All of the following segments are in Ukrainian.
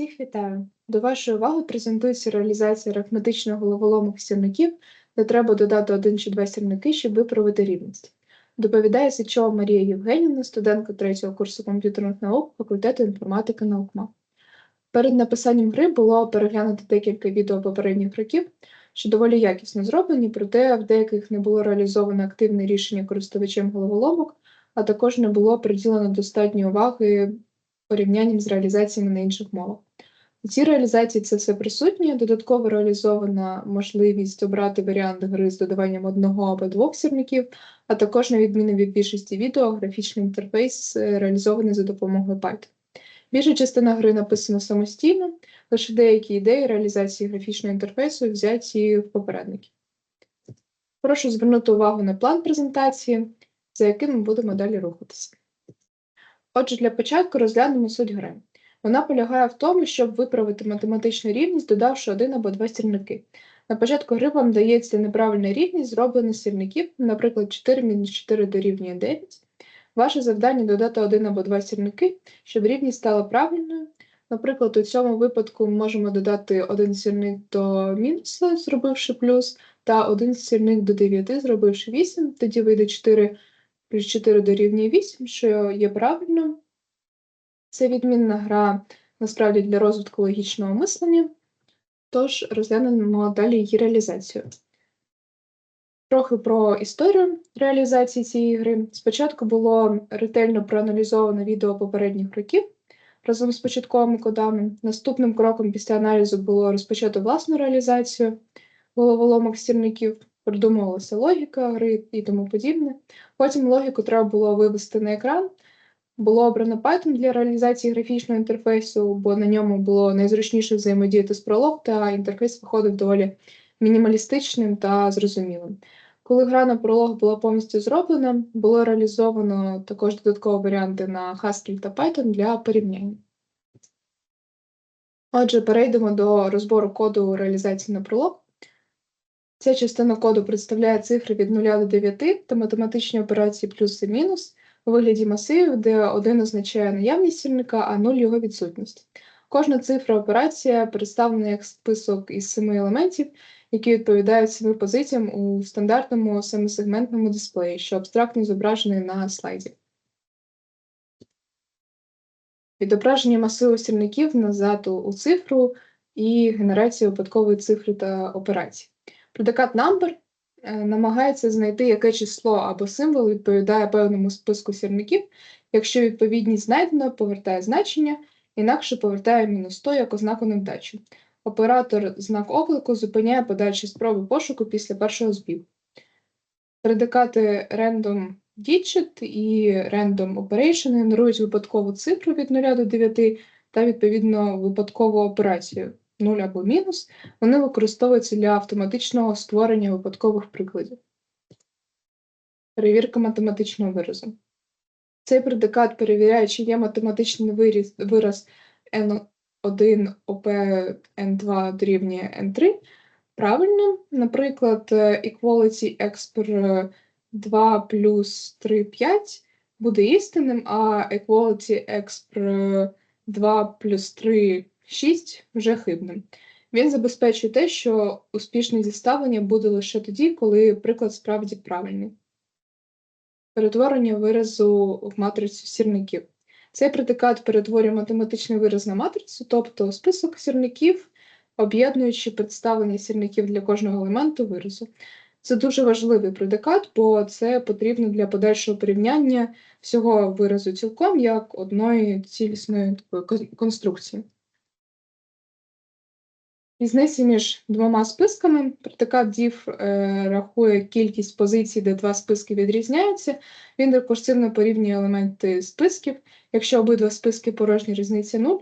Всіх вітаю! До вашої уваги презентується реалізація арифметичного головоломок сірників, де треба додати один чи два сірники, щоб виправити рівність. Доповідає Сичова Марія Євгенівна, студентка третього курсу комп'ютерних наук факультету інформатики наукма. Перед написанням гри було переглянуто декілька відео попередніх років, що доволі якісно зроблені, проте в деяких не було реалізовано активне рішення користувачем головоломок, а також не було приділено достатньо уваги порівнянням з реалізаціями на інших мовах. У цій реалізації це все присутнє. Додатково реалізована можливість обрати варіант гри з додаванням одного або двох сірників, а також, на відміну від більшості відео, графічний інтерфейс е, реалізований за допомогою Python. Більша частина гри написана самостійно, лише деякі ідеї реалізації графічного інтерфейсу взяті в попередників. Прошу звернути увагу на план презентації, за яким ми будемо далі рухатися. Отже, для початку розглянемо суть гри. Вона полягає в тому, щоб виправити математичну рівність, додавши один або два сірники. На початку гри вам дається неправильна рівність зроблена з сірників, наприклад, 4 мінус 4 дорівнює 9. Ваше завдання додати один або два сірники, щоб рівність стала правильною. Наприклад, у цьому випадку ми можемо додати один сірник до мінуса, зробивши плюс, та один сірник до 9, зробивши 8, тоді вийде 4 плюс 4 дорівнює 8, що є правильно. Це відмінна гра насправді для розвитку логічного мислення, тож розглянемо далі її реалізацію. Трохи про історію реалізації цієї гри. Спочатку було ретельно проаналізовано відео попередніх років разом з початковими кодами. Наступним кроком після аналізу було розпочато власну реалізацію головоломок стірників, продумувалася логіка гри і тому подібне. Потім логіку треба було вивести на екран. Було обрано Python для реалізації графічного інтерфейсу, бо на ньому було найзручніше взаємодіяти з пролог, та інтерфейс виходив доволі мінімалістичним та зрозумілим. Коли гра на пролог була повністю зроблена, було реалізовано також додаткові варіанти на Haskell та Python для порівняння. Отже, перейдемо до розбору коду реалізації на пролог. Ця частина коду представляє цифри від 0 до 9 та математичні операції плюс і мінус у вигляді масивів, де один означає наявність сірника, а 0 його відсутність. Кожна цифра операція представлена як список із семи елементів, які відповідають семи позиціям у стандартному семисегментному дисплеї, що абстрактно зображений на слайді. Відображення масиву сірників назад у цифру і генерація випадкової цифри та операцій. Предикат number е, намагається знайти, яке число або символ відповідає певному списку сірників. Якщо відповідність знайдено, повертає значення, інакше повертає мінус 100 як ознаку невдачі. Оператор знак оклику зупиняє подальші спроби пошуку після першого збігу. Предикати random digit і random operation генерують випадкову цифру від 0 до 9 та відповідно випадкову операцію 0 або мінус, вони використовуються для автоматичного створення випадкових прикладів. Перевірка математичного виразу. Цей предикат перевіряє, чи є математичний вираз, вираз N1 ОП N2 дорівнює N3 правильним. Наприклад, equality x per 2 плюс 3 5 буде істинним, а equality x per 2 плюс 3 6 вже хибним. Він забезпечує те, що успішне зіставлення буде лише тоді, коли приклад справді правильний. Перетворення виразу в матрицю сірників. Цей предикат перетворює математичний вираз на матрицю, тобто список сірників, об'єднуючи представлення сірників для кожного елементу виразу. Це дуже важливий предикат, бо це потрібно для подальшого порівняння всього виразу цілком як одної цілісної конструкції. Різниця між двома списками. Предикат div е, рахує кількість позицій, де два списки відрізняються. Він рекурсивно порівнює елементи списків. Якщо обидва списки порожні, різниця 0.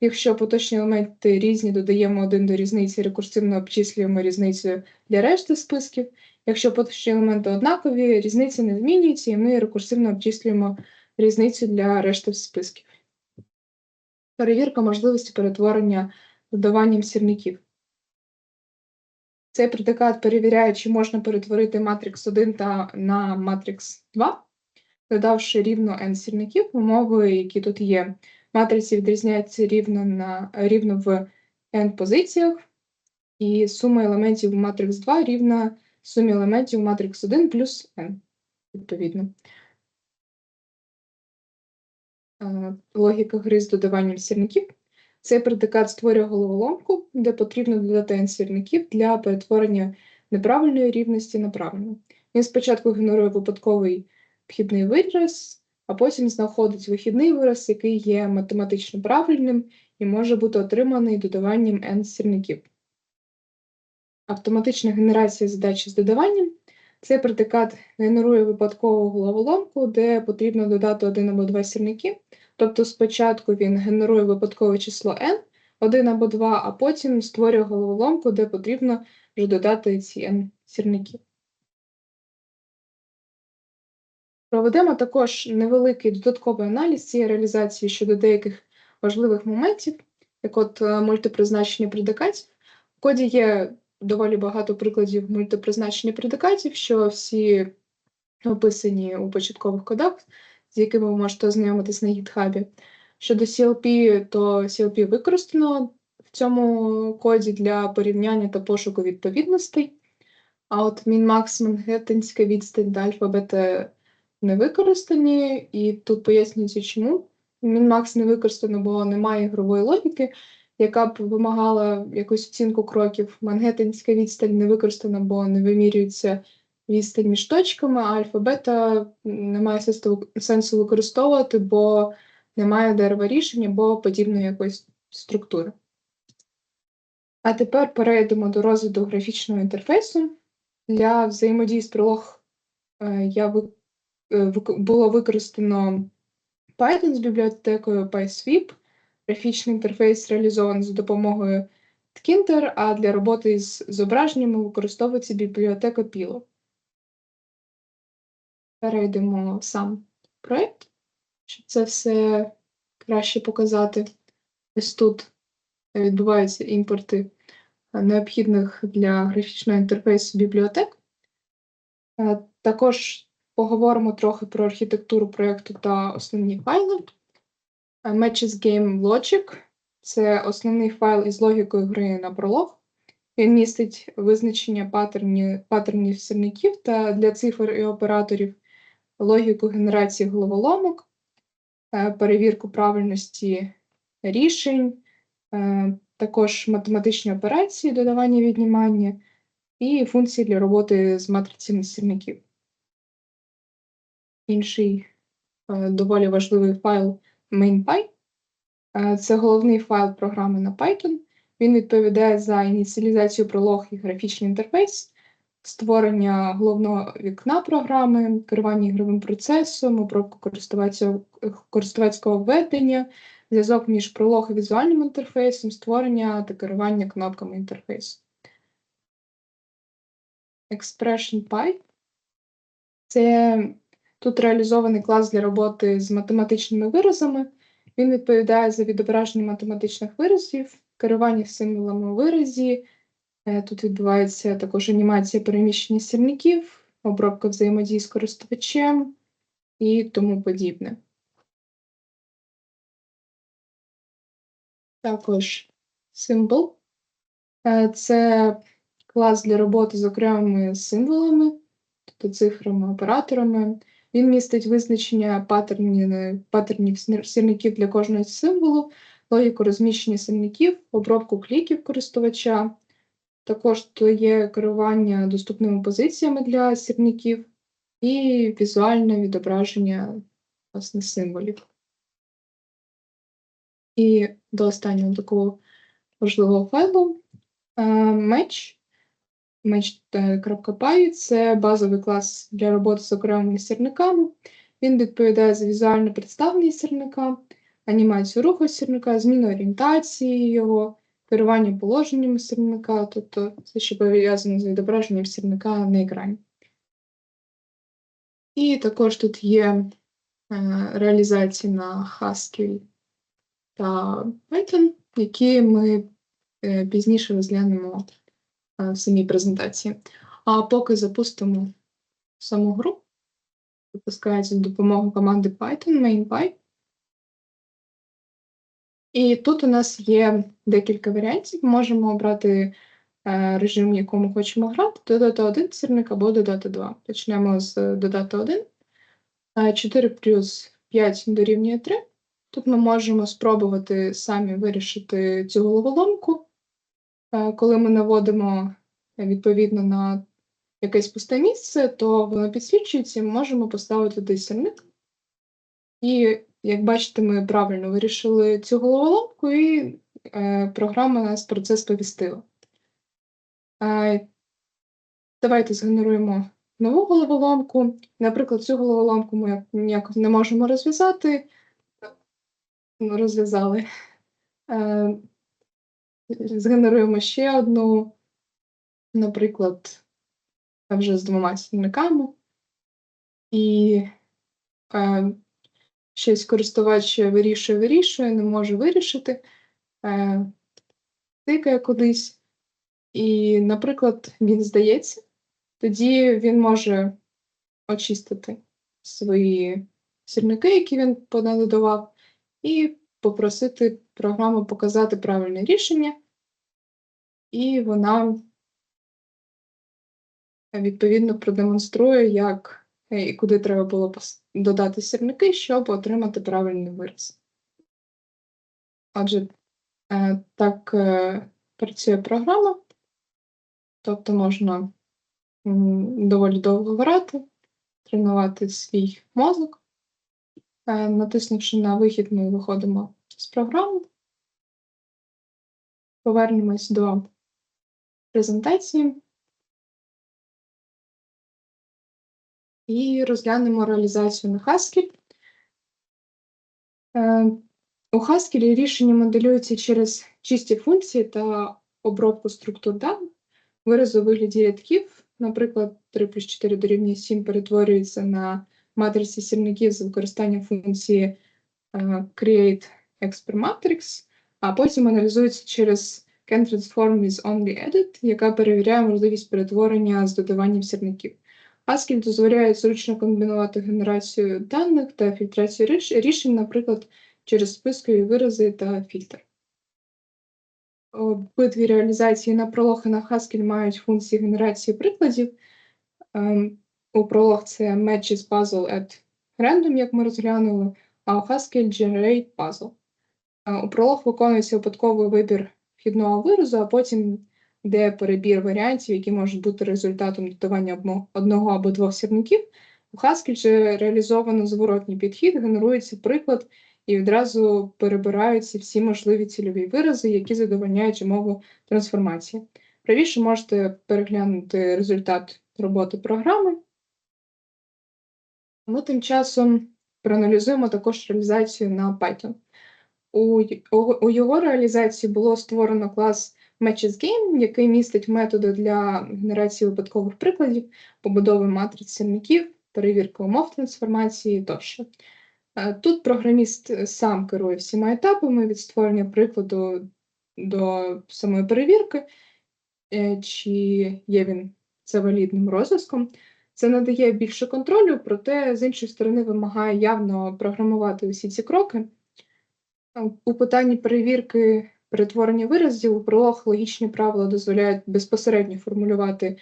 Якщо поточні елементи різні, додаємо один до різниці, рекурсивно обчислюємо різницю для решти списків. Якщо поточні елементи однакові, різниця не змінюється, і ми рекурсивно обчислюємо різницю для решти списків. Перевірка можливості перетворення додаванням сірників. Цей предикат перевіряє, чи можна перетворити матрикс 1 та на матрикс 2, додавши рівно n сірників, умови, які тут є, матриці відрізняється рівно, на, рівно в n позиціях, і сума елементів матрикс 2 рівна сумі елементів матрикс 1 плюс n, відповідно. Е, Логіка гри з додаванням сірників. Цей предикат створює головоломку, де потрібно додати n сірників для перетворення неправильної рівності на правильну. Він спочатку генерує випадковий вхідний вираз, а потім знаходить вихідний вираз, який є математично правильним і може бути отриманий додаванням n сірників. Автоматична генерація задачі з додаванням. Цей предикат генерує випадкову головоломку, де потрібно додати один або два сірники. Тобто спочатку він генерує випадкове число n, 1 або 2, а потім створює головоломку, де потрібно вже додати ці n сірників. Проведемо також невеликий додатковий аналіз цієї реалізації щодо деяких важливих моментів, як от е, мультипризначення предикатів. В коді є доволі багато прикладів мультипризначення предикатів, що всі описані у початкових кодах, з якими ви можете ознайомитись на GitHub. Щодо CLP, то CLP використано в цьому коді для порівняння та пошуку відповідностей. А от min-max Мангеттенська відстань та альфа-бета не використані, і тут пояснюється, чому. Min-max не використано, бо немає ігрової логіки, яка б вимагала якусь оцінку кроків. Мангеттенська відстань не використана, бо не вимірюється відстань між точками, а альфа-бета немає сенсу- використовувати, бо немає дерева рішень або подібної якоїсь структури. А тепер перейдемо до розгляду графічного інтерфейсу. Для взаємодії з прилог е, я е, було використано Python з бібліотекою PySweep. Графічний інтерфейс реалізований за допомогою Tkinter, а для роботи з зображеннями використовується бібліотека Pilo. Перейдемо в сам проєкт, щоб це все краще показати. Ось тут відбуваються імпорти е, необхідних для графічного інтерфейсу бібліотек. Е, Також поговоримо трохи про архітектуру проєкту та основні файли. Е, Matches Game Logic це основний файл із логікою гри на пролог. Він містить визначення паттерні, паттернів сірників та для цифр і операторів логіку генерації головоломок, е, перевірку правильності рішень, е, також математичні операції, додавання віднімання і функції для роботи з матрицями сірників. Інший е, доволі важливий файл MainPy. Це головний файл програми на Python. Він відповідає за ініціалізацію пролог і графічний інтерфейс, створення головного вікна програми, керування ігровим процесом, обробку користувацького, введення, зв'язок між пролог і візуальним інтерфейсом, створення та керування кнопками інтерфейсу. ExpressionPy це тут реалізований клас для роботи з математичними виразами. Він відповідає за відображення математичних виразів, керування символами у виразі. Е, Тут відбувається також анімація переміщення сірників, обробка взаємодії з користувачем і тому подібне. Також символ. Е, Це клас для роботи з окремими символами, тобто цифрами, операторами. Він містить визначення паттернів, паттернів сірників для кожного символу, логіку розміщення сірників, обробку кліків користувача. Також тут є керування доступними позиціями для сірників і візуальне відображення власне, символів. І до останнього такого важливого файлу е, меч. Match.py – це базовий клас для роботи з окремими сірниками. Він відповідає за візуальне представлення сірника, анімацію руху сірника, зміну орієнтації його, керування положеннями сірника, тобто це що пов'язано з відображенням сірника на екрані. І також тут є е, реалізації на Haskell та Python, які ми е, пізніше розглянемо е, в самій презентації. А поки запустимо саму гру, запускається з допомогою команди Python MainPy. І тут у нас є декілька варіантів. Можемо обрати е, режим, в якому хочемо грати, додати один сірник або додати два. Почнемо з додати один. Е, 4 плюс 5 дорівнює 3. Тут ми можемо спробувати самі вирішити цю головоломку. Е, Коли ми наводимо е, відповідно на якесь пусте місце, то воно підсвічується, і ми можемо поставити туди сірник. І, як бачите, ми правильно вирішили цю головоломку, і е, програма нас про це сповістила. Е, давайте згенеруємо нову головоломку. Наприклад, цю головоломку ми ніяк не можемо розв'язати. Ну, Розв'язали. Е, згенеруємо ще одну, наприклад, вже з двома сірниками. І е, щось користувач вирішує, вирішує, не може вирішити, е, тикає кудись. І, наприклад, він здається, тоді він може очистити свої сірники, які він поналидував, і попросити програму показати правильне рішення, і вона відповідно продемонструє, як і куди треба було додати сірники, щоб отримати правильний вираз. Отже, е, так е, працює програма, тобто можна доволі довго грати, тренувати свій мозок. Е, Натиснувши на вихід, ми виходимо з програми. Повернемось до презентації. І розглянемо реалізацію на Haskell. Е, У Haskell рішення моделюються через чисті функції та обробку структур даних. Вирази у вигляді рядків, наприклад, 3 плюс 4 дорівнює 7 перетворюється на матриці сірників з використанням функції е, create expert matrix, а потім аналізується через can transform with only edit, яка перевіряє можливість перетворення з додаванням сірників. Haskell дозволяє зручно комбінувати генерацію даних та фільтрацію ріш- рішень, наприклад, через спискові вирази та фільтр. Обидві реалізації на пролог і на Haskell мають функції генерації прикладів. Ем, У пролог це matches puzzle at random, як ми розглянули, а у Haskell generate puzzle. Е, У пролог виконується випадковий вибір вхідного виразу, а потім йде перебір варіантів, які можуть бути результатом додавання одного або двох сірників. У Haskell же реалізовано зворотній підхід, генерується приклад і відразу перебираються всі можливі цільові вирази, які задовольняють умову трансформації. Правіше можете переглянути результат роботи програми. Ми тим часом проаналізуємо також реалізацію на Python. У його реалізації було створено клас MatchesGame, який містить методи для генерації випадкових прикладів, побудови матриць сірників, перевірки умов трансформації тощо. Е, Тут програміст сам керує всіма етапами від створення прикладу до самої перевірки, е, чи є він це валідним розв'язком. Це надає більше контролю, проте з іншої сторони вимагає явно програмувати усі ці кроки. Е, У питанні перевірки перетворення виразів у пролог логічні правила дозволяють безпосередньо формулювати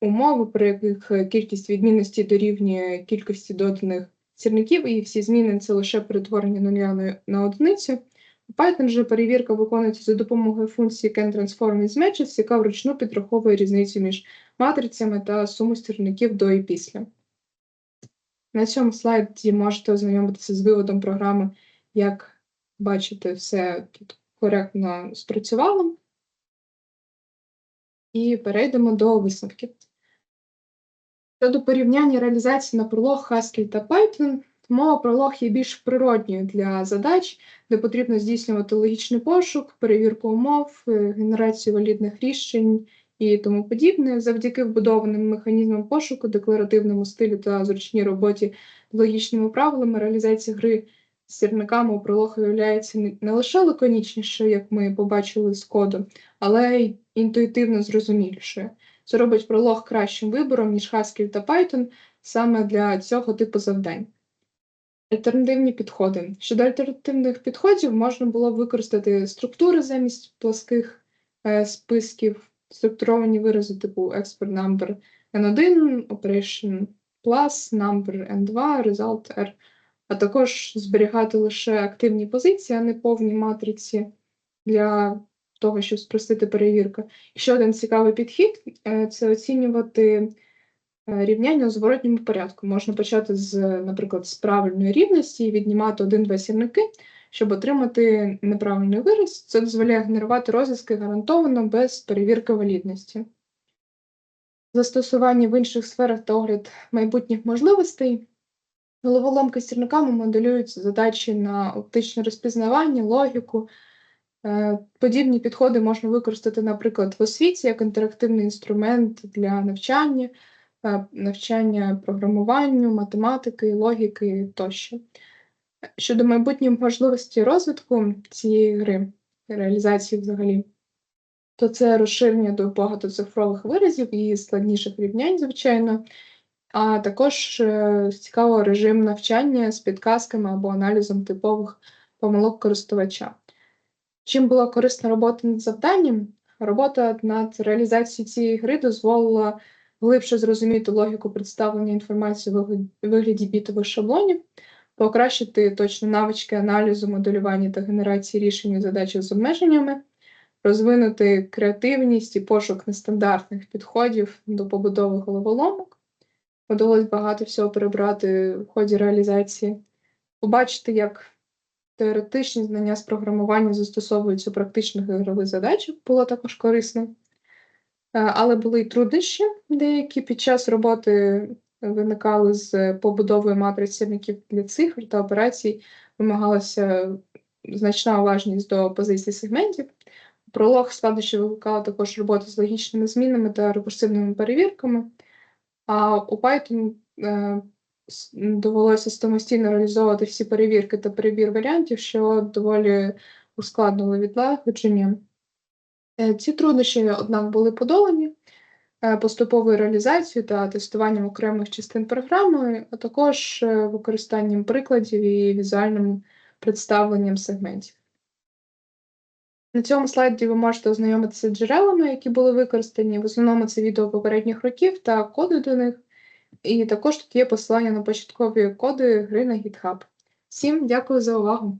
умови, при яких е, кількість відмінностей дорівнює кількості доданих сірників, і всі зміни це лише перетворення нуля на, одиницю. У Python же перевірка виконується за допомогою функції can-transform яка вручну підраховує різницю між матрицями та суму сірників до і після. На цьому слайді можете ознайомитися з виводом програми, як бачите, все тут коректно спрацювало. І перейдемо до висновків. Щодо порівняння реалізації на пролог Haskell та Python, мова пролог є більш природньою для задач, де потрібно здійснювати логічний пошук, перевірку умов, е, генерацію валідних рішень і тому подібне. Завдяки вбудованим механізмам пошуку, декларативному стилю та зручній роботі з логічними правилами, реалізація гри сірниками у пролог виявляється не- лише лаконічнішою, як ми побачили з коду, але й інтуїтивно зрозумілішою. Це робить пролог кращим вибором, ніж Haskell та Python саме для цього типу завдань. Альтернативні підходи. Щодо альтернативних підходів, можна було використати структури замість плоских е, списків, структуровані вирази типу export number N1, operation plus, number N2, result R, а також зберігати лише активні позиції, а не повні матриці для того, щоб спростити перевірку. Ще один цікавий підхід е, це оцінювати е, рівняння у зворотньому порядку. Можна почати з, наприклад, з правильної рівності і віднімати один-два сірники, щоб отримати неправильний вираз. Це дозволяє генерувати розв'язки гарантовано без перевірки валідності. Застосування в інших сферах та огляд майбутніх можливостей. Головоломки з сірниками моделюються задачі на оптичне розпізнавання, логіку. Е, Подібні підходи можна використати, наприклад, в освіті як інтерактивний інструмент для навчання, е, навчання програмуванню, математики, логіки тощо. Щодо майбутньої можливості розвитку цієї гри, реалізації взагалі, то це розширення до багатоцифрових виразів і складніших рівнянь, звичайно, а також е, цікаво режим навчання з підказками або аналізом типових помилок користувача. Чим була корисна робота над завданням? Робота над реалізацією цієї гри дозволила глибше зрозуміти логіку представлення інформації в вигляді бітових шаблонів, покращити точно навички аналізу, моделювання та генерації рішень у задачах з обмеженнями, розвинути креативність і пошук нестандартних підходів до побудови головоломок. Удалось багато всього перебрати в ході реалізації, побачити, як теоретичні знання з програмування застосовуються у практичних ігрових задачах, було також корисно. Е, Але були й труднощі, деякі під час роботи виникали з побудовою матриць сірників для цифр та операцій, вимагалася значна уважність до позицій сегментів. Пролог складнощі викликала також робота з логічними змінами та рекурсивними перевірками. А у Python е, довелося самостійно реалізовувати всі перевірки та перебір варіантів, що доволі ускладнило відлагодження. Е, Ці труднощі, однак, були подолані е, поступовою реалізацією та тестуванням окремих частин програми, а також використанням прикладів і візуальним представленням сегментів. На цьому слайді ви можете ознайомитися з джерелами, які були використані. В основному це відео попередніх років та коди до них. І також тут є посилання на початкові коди гри на GitHub. Всім дякую за увагу!